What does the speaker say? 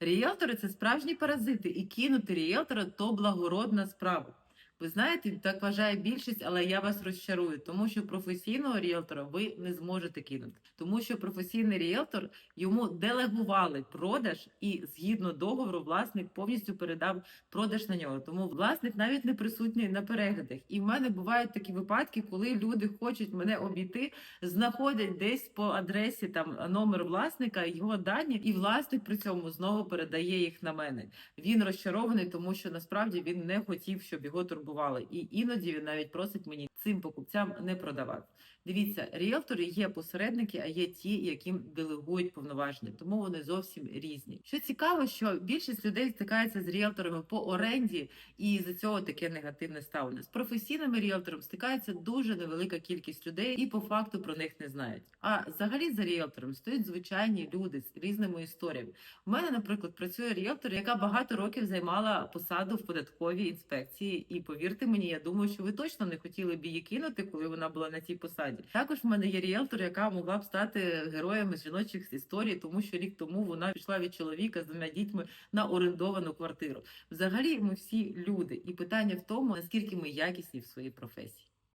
Ріелтори це справжні паразити, і кинути ріелтора то благородна справа. Ви знаєте, так вважає більшість, але я вас розчарую, тому що професійного ріелтора ви не зможете кинути, тому що професійний ріелтор йому делегували продаж, і згідно договору, власник повністю передав продаж на нього. Тому власник навіть не присутній на переглядах. І в мене бувають такі випадки, коли люди хочуть мене обійти, знаходять десь по адресі там номер власника, його дані, і власник при цьому знову передає їх на мене. Він розчарований, тому що насправді він не хотів, щоб його турбували. І іноді він навіть просить мені цим покупцям не продавати. Дивіться, ріелтори є посередники, а є ті, яким делегують повноваження, тому вони зовсім різні. Що цікаво, що більшість людей стикається з ріелторами по оренді, і за цього таке негативне ставлення. З професійними ріелторами стикається дуже невелика кількість людей, і по факту про них не знають. А взагалі за ріелтором стоять звичайні люди з різними історіями. У мене, наприклад, працює ріелтор, яка багато років займала посаду в податковій інспекції. І повірте мені, я думаю, що ви точно не хотіли б її кинути, коли вона була на цій посаді. Також в мене є ріелтор, яка могла б стати героєм з жіночих історій, тому що рік тому вона пішла від чоловіка з двома дітьми на орендовану квартиру. Взагалі, ми всі люди, і питання в тому, наскільки ми якісні в своїй професії.